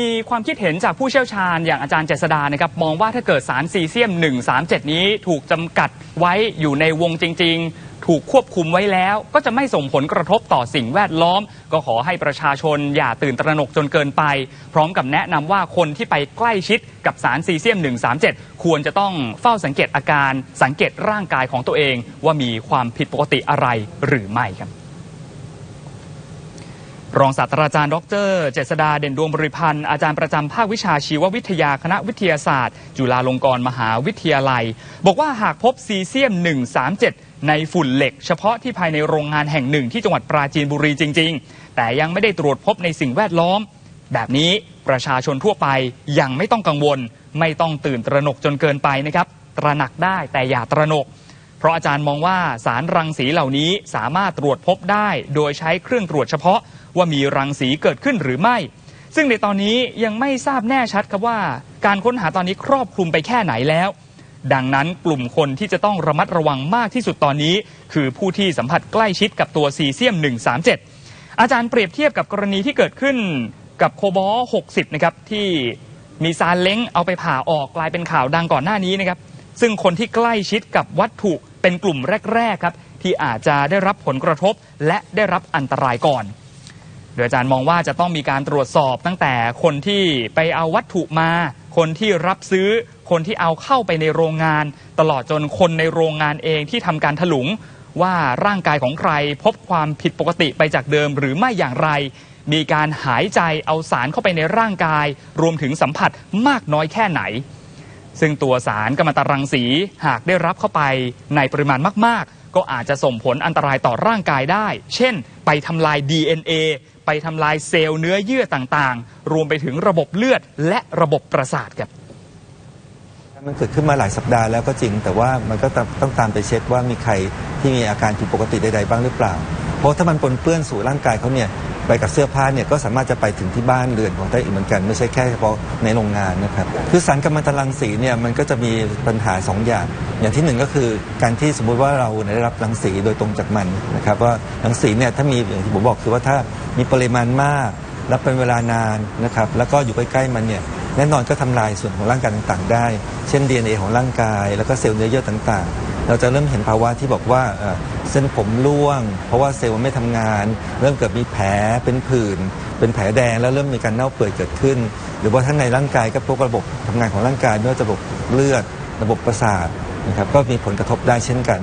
มีความคิดเห็นจากผู้เชี่ยวชาญอย่างอาจารย์เจษดานะครับมองว่าถ้าเกิดสารซีเซียม 137 นี้ถูกจำกัดไว้อยู่ในวงจริง ๆ ถูกควบคุมไว้แล้ว ก็จะไม่ส่งผลกระทบต่อสิ่งแวดล้อม ก็ขอให้ประชาชนอย่าตื่นตระหนกจนเกินไป พร้อมกับแนะนำว่าคนที่ไปใกล้ชิดกับสารซีเซียม 137 ควรจะต้องเฝ้าสังเกตอาการสังเกตร่างกายของตัวเอง ว่ามีความผิดปกติอะไรหรือไม่ครับ รองศาสตราจารย์ดร เจษดาเด่นดวงบริพันธ์อาจารย์ประจำภาควิชาชีววิทยาคณะวิทยาศาสตร์ จุฬาลงกรณ์มหาวิทยาลัย บอกว่าหากพบซีเซียม 137 ในฝุ่นเหล็ก เฉพาะที่ภายในโรงงานแห่งหนึ่งที่จังหวัดปราจีนบุรีจริง ๆ แต่ยังไม่ได้ตรวจพบในสิ่งแวดล้อม แบบนี้ประชาชนทั่วไปยังไม่ต้องกังวล ไม่ต้องตื่นตระหนกจนเกินไปนะครับตระหนักได้แต่อย่าตระหนกเพราะอาจารย์มองว่าสารรังสีเหล่านี้สามารถตรวจพบได้ โดยใช้เครื่องตรวจเฉพาะ ว่ามีรังสีเกิดขึ้นหรือไม่ ซึ่งในตอนนี้ยังไม่ทราบแน่ชัดครับว่า การค้นหาตอนนี้ครอบคลุมไปแค่ไหนแล้ว ดังนั้นกลุ่มคนที่จะต้องระมัดระวังมากที่สุดตอนนี้ คือผู้ที่สัมผัสใกล้ชิดกับตัวซีเซียม 137 อาจารย์เปรียบเทียบกับกรณีที่เกิดขึ้นกับโคบอล60 นะครับที่มีซาเล้งเอาไปผ่าออกกลายเป็นข่าวดังก่อนหน้านี้นะครับ ซึ่งคนที่ใกล้ชิดกับวัตถุเป็นกลุ่มแรก ๆ ครับ ที่อาจจะได้รับผลกระทบและได้รับอันตรายก่อน โดยอาจารย์มองว่าจะต้องมีการตรวจสอบตั้งแต่คนที่ไปเอาวัตถุมา คนที่รับซื้อ คนที่เอาเข้าไปในโรงงาน ตลอดจนคนในโรงงานเองที่ทำการถลุง ว่าร่างกายของใครพบความผิดปกติไปจากเดิมหรือไม่อย่างไร มีการหายใจเอาสารเข้าไปในร่างกาย รวมถึงสัมผัสมากน้อยแค่ไหน ซึ่งตัวสารกัมมันตรังสีหากได้รับเข้าไปในปริมาณมาก ๆ ก็อาจจะส่งผลอันตรายต่อร่างกายได้ เช่น ไปทำลาย DNA ไปทำลายเซลล์เนื้อเยื่อต่างๆ รวมไปถึงระบบเลือดและระบบประสาทครับมันเกิดขึ้นมาหลายสัปดาห์แล้วก็จริง แต่ว่ามันก็ต้องตามไปเช็คว่ามีใครที่มีอาการผิดปกติใดๆบ้างหรือเปล่า เพราะถ้ามันปนเปื้อนสู่ร่างกายเขาเนี่ย ไปกับเสื้อผ้าเนี่ยก็สามารถจะไปถึงที่บ้านเรือนของได้อีกเหมือนกันไม่ใช่แค่เฉพาะในโรงงานนะครับคือสารกัมมันตรังสีเนี่ยมันก็จะมีปัญหาสองอย่าง อย่างที่หนึ่งก็คือการที่สมมุติว่าเราได้รับรังสีโดยตรงจากมันนะครับว่ารังสีเนี่ยถ้ามีอย่างที่ผมบอกคือว่าถ้ามีปริมาณมากรับเป็นเวลานานนะครับแล้วก็อยู่ใกล้ๆมันเนี่ยแน่นอนก็ทำลายส่วนของร่างกายต่างๆ ได้ เช่น DNA ของร่างกาย แล้วก็เซลล์เนื้อเยื่อต่างๆ เราจะเริ่มเห็นภาวะที่บอกว่าเส้นผมร่วง เพราะว่าเซลล์มันไม่ทำงาน เริ่มเกิดมีแผลเป็นผื่น เป็นแผลแดงแล้วเริ่มมีการเน่าเปื่อยเกิดขึ้น หรือว่าทั้างในร่างกายก็พวกระบบทำงานของร่างกายไม่ว่าจะระบบเลือด ระบบประสาทนะครับก็มีผลกระทบได้เช่นกัน